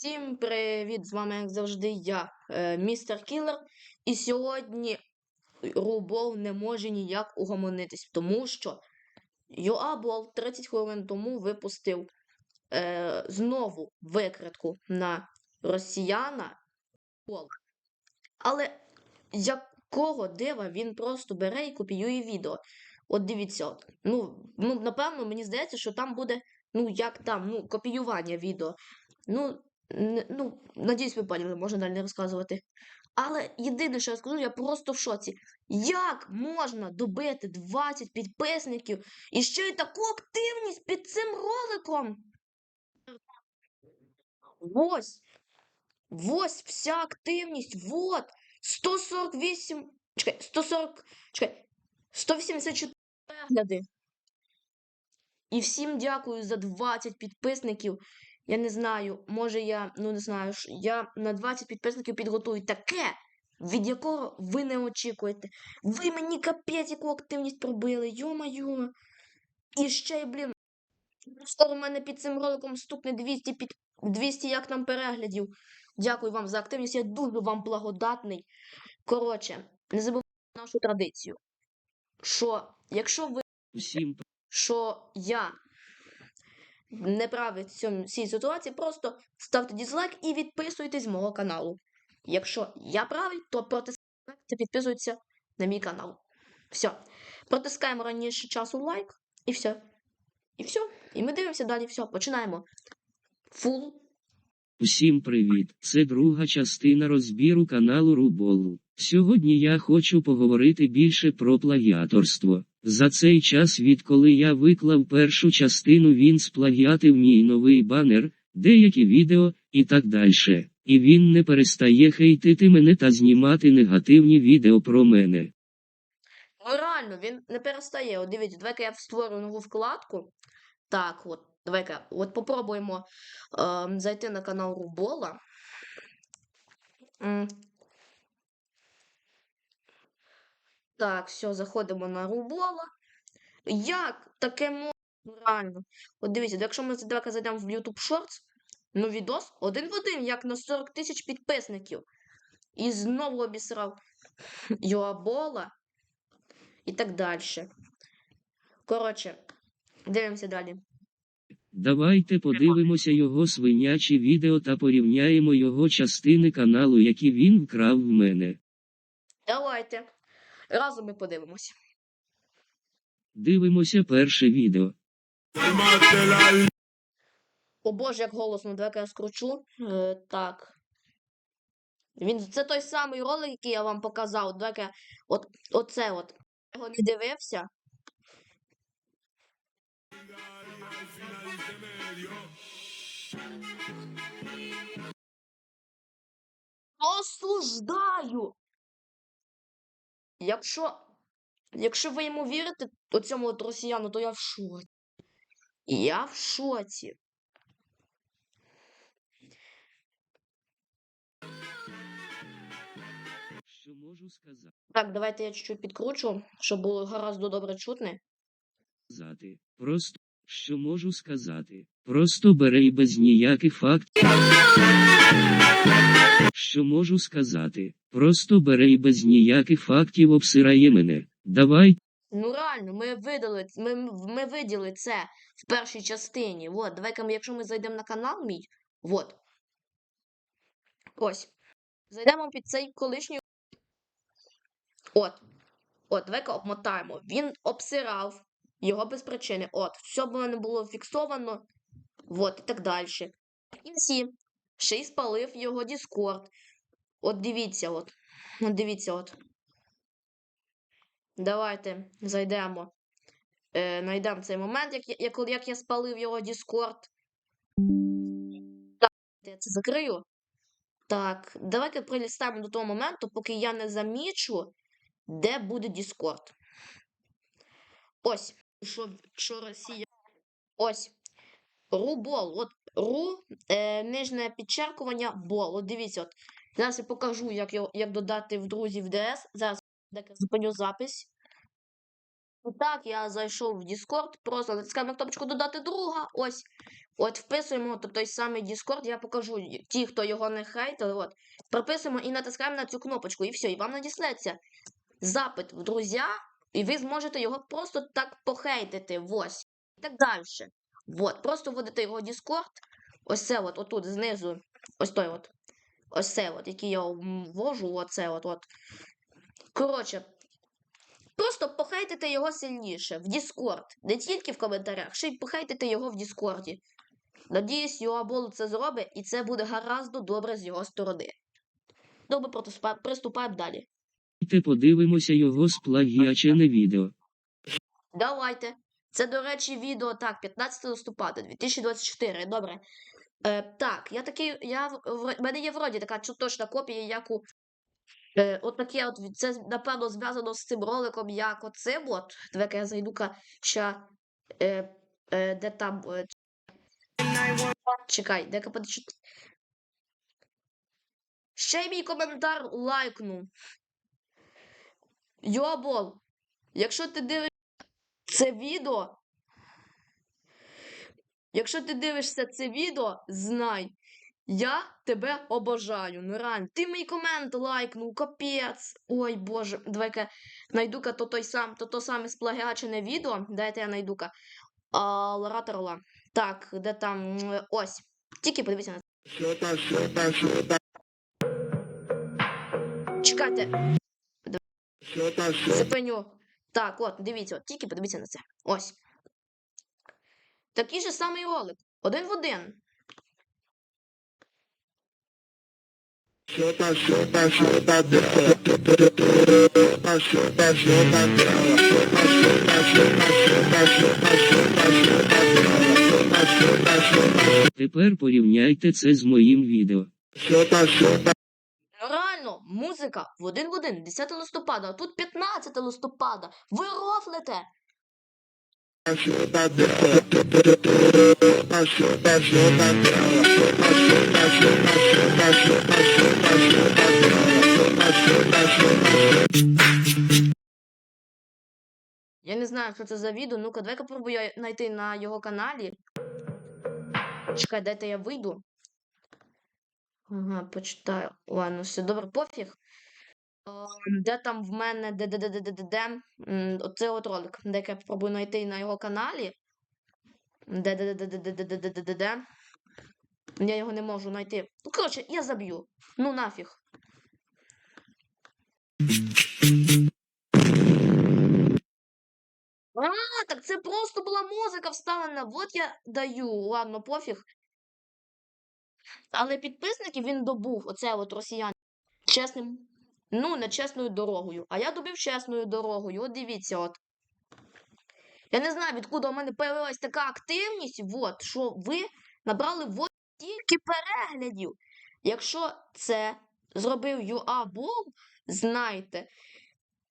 Всім привіт! З вами, як завжди, я, е, містер Кілер. І сьогодні Рубол не може ніяк угомонитись, тому що Юабол 30 хвилин тому випустив е, знову викритку на росіяна. Але якого дива він просто бере і копіює відео? От дивіться, от. Ну, ну, напевно, мені здається, що там буде, ну, як там, ну, копіювання відео. Ну, Ну, надіюсь, ви поняли, можна далі не розказувати. Але єдине, що я скажу, я просто в шоці. Як можна добити 20 підписників і ще й таку активність під цим роликом? Ось. Ось вся активність. Вот. 148. Чекай, 140. Чекай. 184 перегляди. І всім дякую за 20 підписників. Я не знаю, може я, ну не знаю, я на 20 підписників підготую таке, від якого ви не очікуєте. Ви мені капець, яку активність пробили, йо-моє. І ще й, блін, скоро в мене під цим роликом стукне 200, під... 200 як там переглядів. Дякую вам за активність, я дуже вам благодатний. Коротше, не забувайте нашу традицію, що якщо ви Усім що я не правий в цьому цій ситуації, просто ставте дізлайк і відписуйтесь з мого каналу. Якщо я правий, то протискайте та підписуйтеся на мій канал. Все. Протискаємо раніше часу лайк, і все. І все. І ми дивимося далі. Все, починаємо. Фул. Усім привіт! Це друга частина розбіру каналу Руболу. Сьогодні я хочу поговорити більше про плагіаторство. За цей час, відколи я виклав першу частину, він сплагіатив мій новий банер, деякі відео і так далі. І він не перестає хейтити мене та знімати негативні відео про мене. Ну реально, він не перестає. От дивіться, давай-ка я створю нову вкладку. Так, от, давай-ка, от попробуємо ем, зайти на канал Рубола. Так, все, заходимо на Рубола. Як таке можна? Ну, Реально. От дивіться, якщо ми давай-ка зайдемо в YouTube Shorts, ну відос один в один, як на 40 тисяч підписників. І знову обісрав Йоабола і так далі. Коротше, дивимося далі. Давайте подивимося його свинячі відео та порівняємо його частини каналу, які він вкрав в мене. Давайте. Разом ми подивимося. Дивимося перше відео. О Боже, як голосно, давай-ка я скручу. Е, так. Він, це той самий ролик, який я вам показав. Давай-ка я- от, оце от. Я його не дивився. Осуждаю! Якщо, якщо ви йому вірите, оцьому от росіяну, то я в шоці. Я в шоці. Що можу сказати? Так, давайте я чуть-чуть підкручу, щоб було гаразд добре чутне. Просто, що можу сказати? Просто бери і без ніяких фактів. Що можу сказати? Просто бери і без ніяких фактів обсирає мене. Давай, Ну реально, ми видали, ми, ми виділи це в першій частині. Вот, давай-ка якщо ми зайдемо на канал мій, вот. Ось. Зайдемо під цей колишній. От. От, давай-ка обмотаємо. Він обсирав його без причини. От, все було не було фіксовано. Вот, і так далі. В кінці ще й спалив його Discord. От дивіться, от. От дивіться, от. Давайте зайдемо. Е, найдемо цей момент, як, я- як, як я спалив його Discord. Так, я це закрию. Так, давайте прилістаємо до того моменту, поки я не замічу, де буде Discord. Ось. Що, що Росія. Ось. Рубол. От ру, е, нижнє підчеркування, бол. От дивіться, от. Зараз я покажу, як, його, як додати в друзів ДС. Зараз зупиню запись. І так, я зайшов в Discord, просто натискаємо кнопочку додати друга. Ось. От вписуємо то той самий Discord, я покажу ті, хто його не хейтили. От. Прописуємо і натискаємо на цю кнопочку, і все, і вам надіслеться запит в друзя, і ви зможете його просто так похейтити. Ось. І так далі. От. Просто вводите його в Discord. Ось це от, отут знизу. Ось той от. Ось це от, який я ввожу, оце от. от. Коротше, Просто похейтите його сильніше в Discord. Не тільки в коментарях, ще й похейтите його в Діскорді. Надіюсь, Юабол це зробить, і це буде гаразд добре з його сторони. Добре, приступаємо далі. Давайте подивимося його сплагіачене відео. Давайте. Це, до речі, відео так, 15 листопада 2024. Добре. Е, так, я такий. Я в мене є вроді така чу- точна копія, як у. Е, от таке, от це напевно зв'язано з цим роликом, як оцим от. Давай я зайду-ка ще. Е, е, де там. Е, чекай, де-ка подичу. Ще й мій коментар лайкну. Йобол, якщо ти дивишся це відео. Якщо ти дивишся це відео, знай, я тебе обожаю. Ну реально, ти мій комент лайкнув, капець. Ой боже, давай-ка найду-ка то той сам, то то саме сплагіачене відео. Дайте я найду-ка. А, Лораторла. Так, де там. Ось. Тільки подивіться на це. Чекайте, зупиню. Так, от, дивіться, от, тільки подивіться на це. Ось. Такий же самий ролик. Один в один. Тепер порівняйте це з моїм відео. Музика в один в один, 10 листопада, а тут 15 листопада. Ви рофлите. Я не знаю, що це за відео. Ну-ка, давай-ка пробую знайти на його каналі. Чекай, дайте я вийду. Ага, почитаю. Ладно, все добре, пофіг. Ем, Де там в мене де де Оце от ролик, де я попробую знайти на його каналі. Де де де де де де де де де де Я його не можу знайти. Ну, коротше, я заб'ю. Ну нафіг. А, так це просто була музика вставлена. Вот я даю. Ладно, пофіг. Але підписників він добув, оце от росіян, чесним, ну, не чесною дорогою. А я добив чесною дорогою. От дивіться, от. Я не знаю, відкуди у мене появилась така активність, от, що ви набрали вот стільки переглядів. Якщо це зробив Юабол, знайте,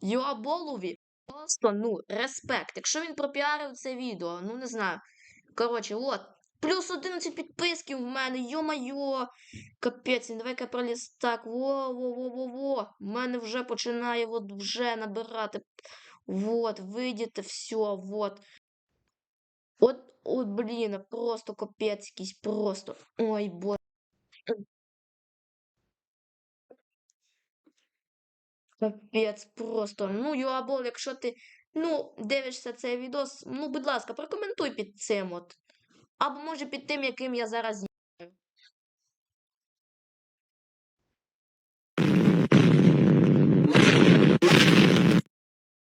Юаболові просто, ну, респект. Якщо він пропіарив це відео, ну не знаю. Коротше, от. Плюс 11 підписків в мене, йо-майо. Капець, давай-ка проліз так. Во-во-во-во-во. Мене вже починає от вже набирати. Вот, видите, все, вот. От, от, блін, просто капець якийсь, просто. Ой, боже. Капець, просто. Ну, Юабол, якщо ти, ну, дивишся цей відос, ну, будь ласка, прокоментуй під цим от. Або може під тим, яким я зараз знімаю.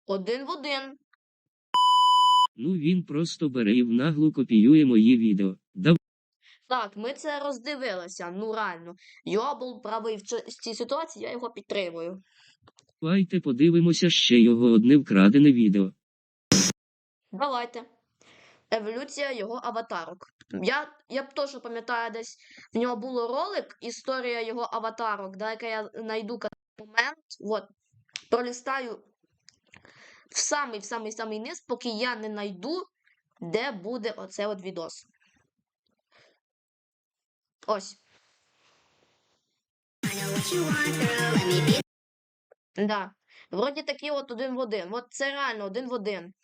Один в один. Ну він просто бере і в наглу копіює мої відео. Так, ми це роздивилися. Ну реально. Йобл правий в цій ситуації, я його підтримую. Давайте подивимося ще його одне вкрадене відео. Давайте. Еволюція його аватарок. Я, я б точно пам'ятаю, десь в нього було ролик, історія його аватарок. Дай-ка я знайду момент. От. Пролістаю в самий в самий самий низ, поки я не знайду, де буде оце от відос. Ось. Да. Вроді такі от один в один. От це реально один в один.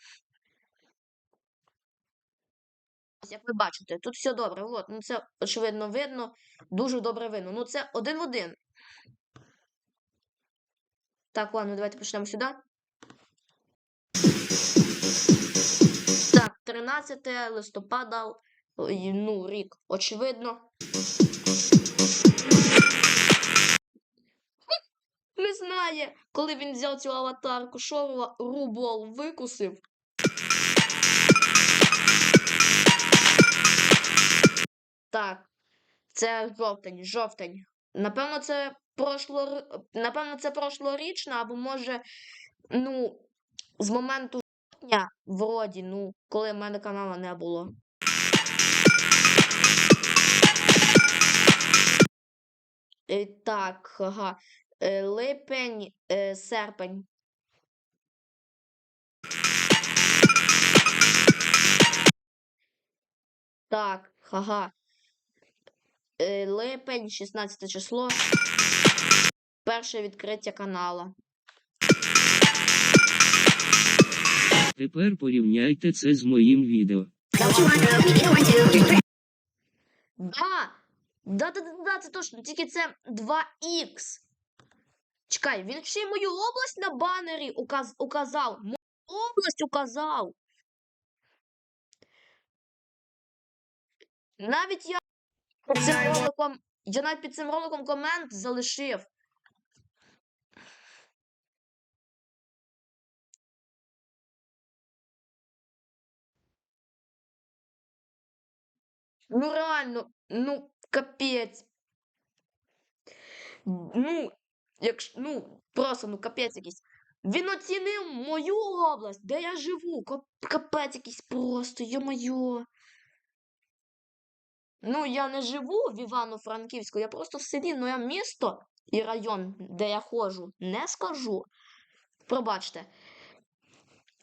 Ось Як ви бачите, тут все добре. От, ну це очевидно видно, дуже добре видно. Ну це один в один. Так, ладно, давайте почнемо сюди. Так, 13 листопада, ну, рік, очевидно. Не знає, коли він взяв цю аватарку, що Рубол викусив. Так, це жовтень, жовтень. Напевно, це прошло, напевно, це прошлорічна, або може, ну, з моменту жовтня, вроді, ну, коли в мене каналу не було. Е, Так, ага. Е, Липень, е, серпень. Так, ага. Е, Липень, 16 число. Перше відкриття канала. Тепер порівняйте це з моїм відео. Да, да, да, да, да, це точно. Тільки це 2х. Чекай, він ще й мою область на банері указ, указав. Мою область указав. Навіть я під цим роликом, я навіть під цим роликом комент залишив. Ну реально, ну капець. Ну, якщо, ну, просто, ну, капець якийсь. Він оцінив мою область, де я живу. Кап- Капець якийсь просто, йо-моє. Ну, я не живу в Івано-Франківську, я просто в селі, ну я місто і район, де я ходжу, не скажу. Пробачте.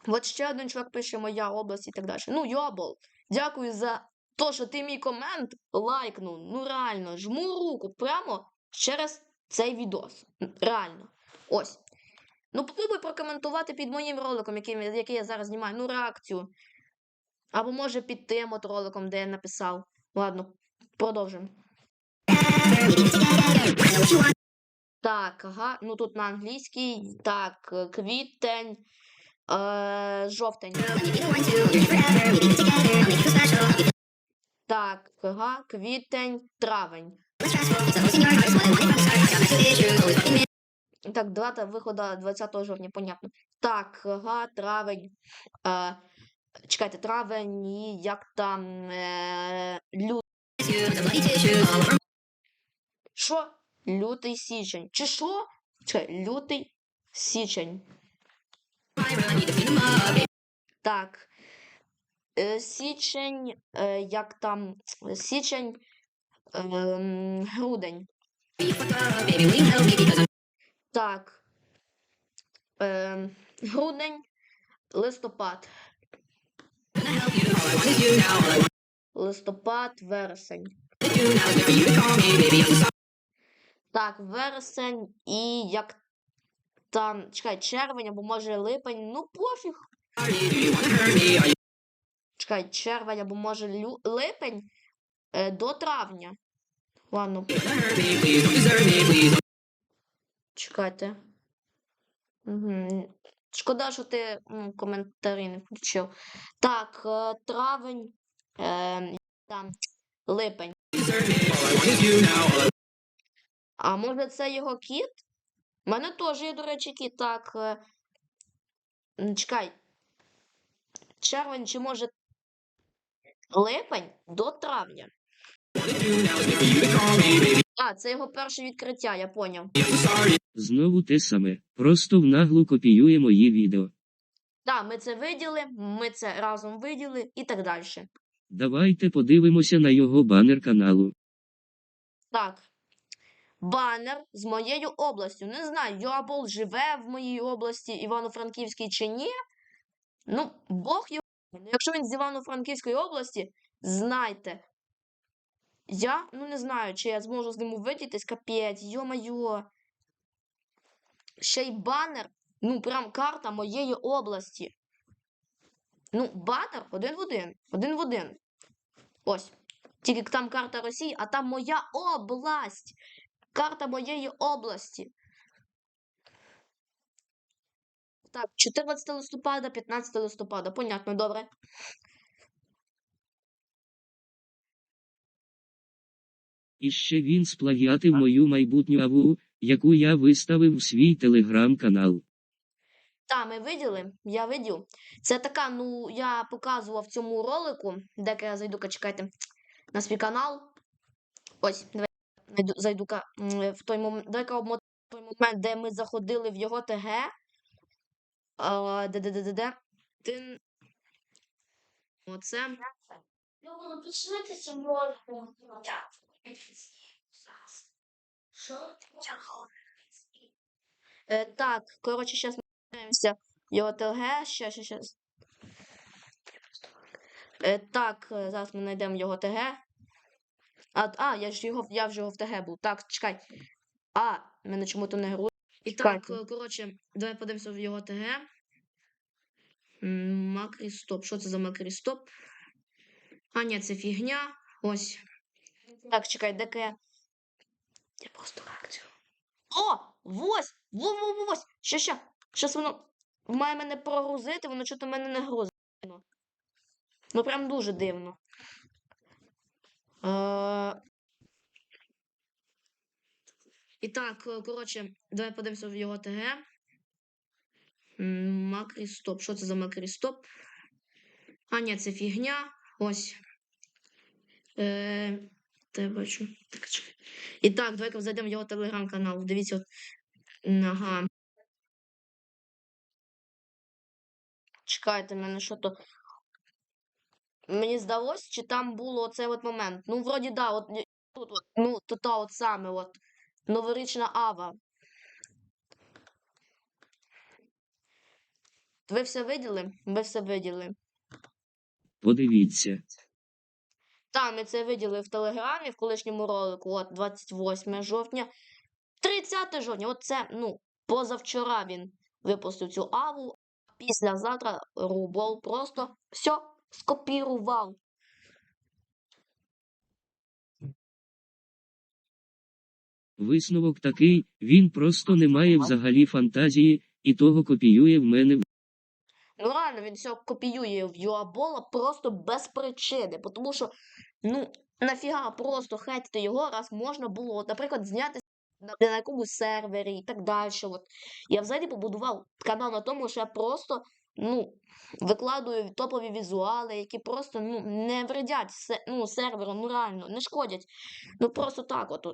От ще один чоловік пише моя область і так далі. Ну, Йобол, дякую за те, що ти мій комент лайкнув. Ну, реально, жму руку прямо через цей відос. Реально. Ось. Ну, попробуй прокоментувати під моїм роликом, який, який я зараз знімаю, ну, реакцію. Або може під тим от роликом, де я написав. Ладно, продовжимо. Так, ага. Ну тут на англійській. Так, квітень. Е, жовтень. Так, ага, квітень, травень. Так, дата виходу 20 жовтня, понятно. Так, ага, травень. Е, чекайте, травень і як там е, лютий. Що? Лютий січень. Чи що? Чекай, лютий січень. Так. Е, січень, е, як там січень, ем, грудень. Так. Ем, грудень, листопад. Листопад, вересень. Так, вересень і як там, чекай, червень або може липень, ну пофіг. Чекай, червень або може лю... липень е, до травня. Ладно. Чекайте. Угу. Шкода, що ти коментарі не включив. Так, е, травень, е, там, липень. А може це його кіт? У мене теж є, до речі, кіт. Так. е, Чекай. Червень чи може липень до травня. А, це його перше відкриття, я поняв. Знову те саме. Просто в наглу копіює мої відео. Так, ми це виділи, ми це разом виділи і так далі. Давайте подивимося на його банер каналу. Так. Банер з моєю областю. Не знаю, Йобол живе в моїй області Івано-Франківській чи ні. Ну, Бог його. Ну, Якщо він з Івано-Франківської області, знайте. Я ну не знаю, чи я зможу з ним увидітись, капець, йо-майо. Ще й банер Ну, прям карта моєї області. Ну, банер один в один. Один в один. Ось. Тільки там карта Росії, а там моя область. Карта моєї області. Так, 14 листопада, 15 листопада. Понятно, добре. І ще він сплагіатив мою майбутню аву, яку я виставив в свій телеграм-канал. Та, ми виділи, я видів. Це така, ну, я показував в цьому ролику, де я зайду-ка, чекайте, на свій канал. Ось, давай зайду-ка в той момент, давай-ка обмотаю той момент, де ми заходили в його ТГ. Де, де, де, де, де. Ти... Оце. Ну, почнетеся можна. Що? Е, так, коротше, зараз ми подивимося його ТГ. Ще, ще, ще. Е, так, е, зараз ми знайдемо його ТГ. А, а я ж його, я вже його в ТГ був. Так, чекай. А, мене чому-то не гру. І так, коротше, давай подивимося в його ТГ. Макрістоп. Що це за макрістоп? А, ні, це фігня. Ось. Так, чекай, де я? Просто реакцію. О! Ось! Во, во, во, ось! Ще! Щас воно має мене прогрузити, воно чого-то мене не грузить. Ну прям дуже дивно. Е... І так, е, коротше, давай подивимося в його ТГ. Макрістоп. Що це за макрістоп? А, ні, це фігня. Ось. Е... Я бачу. Так, чекай. І так, давай-ка зайдемо в його телеграм-канал. Дивіться. От. Ага. Чекайте, мене що то. Мені здалось, чи там було оцей от момент. Ну, вроді, да, от тут, от, ну, то та от саме, от. Новорічна ава. Ви все виділи? Ви все виділи. Подивіться. Та, ми це виділи в Телеграмі в колишньому ролику, от 28 жовтня. 30 жовтня, от це, ну, позавчора він випустив цю аву. Післязавтра Рубол просто все скопірував. Висновок такий, він просто не має взагалі фантазії, і того копіює в мене Ну, реально, він все копіює в Юабола просто без причини. Тому що, ну, нафіга просто хейтити його, раз можна було, от, наприклад, зняти на, на якомусь сервері і так далі. От. Я взагалі побудував канал на тому, що я просто ну, викладую топові візуали, які просто ну, не вредять се- ну, серверу, ну реально, не шкодять. Ну просто так от.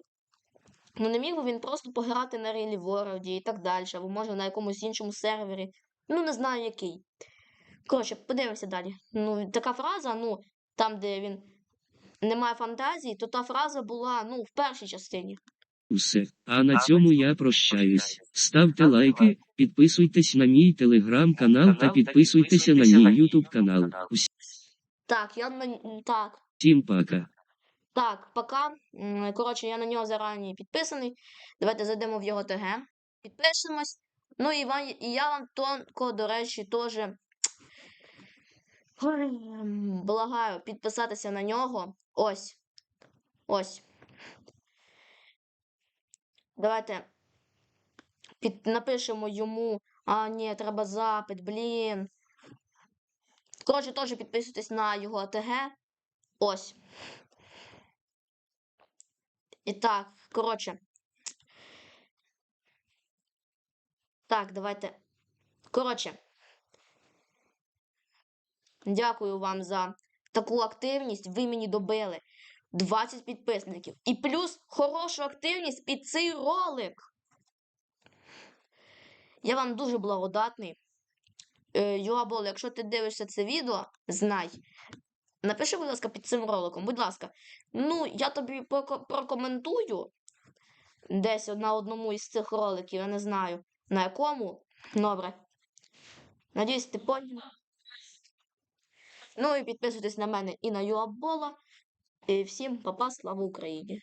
Ну, не міг би він просто пограти на Рілі Вороді і так далі, або може на якомусь іншому сервері. Ну, не знаю який. Коротше, подивимося далі. Ну, така фраза, ну, там, де він не має фантазії, то та фраза була, ну, в першій частині. все. А на цьому я прощаюсь. Ставте лайки, підписуйтесь на мій телеграм-канал та підписуйтеся на мій ютуб канал. Так, я на так. Всім пока. Так, пока. Коротше, я на нього зарані підписаний. Давайте зайдемо в його ТГ. Підпишемось. Ну і, вам, і я вам тонко, до речі, теж благаю підписатися на нього. Ось. Ось. Давайте під, напишемо йому. А, ні, треба запит, блін. Коротше, теж підписуйтесь на його ТГ. Ось. І так, коротше. Так, давайте. Коротше. Дякую вам за таку активність. Ви мені добили 20 підписників. І плюс хорошу активність під цей ролик. Я вам дуже благодатний. Е, Юабол, якщо ти дивишся це відео, знай. Напиши, будь ласка, під цим роликом, будь ласка. Ну, я тобі прокоментую десь на одному із цих роликів, я не знаю на якому. Добре. Надіюсь, ти поняв. Ну і підписуйтесь на мене і на Юабола. І всім папа, слава Україні!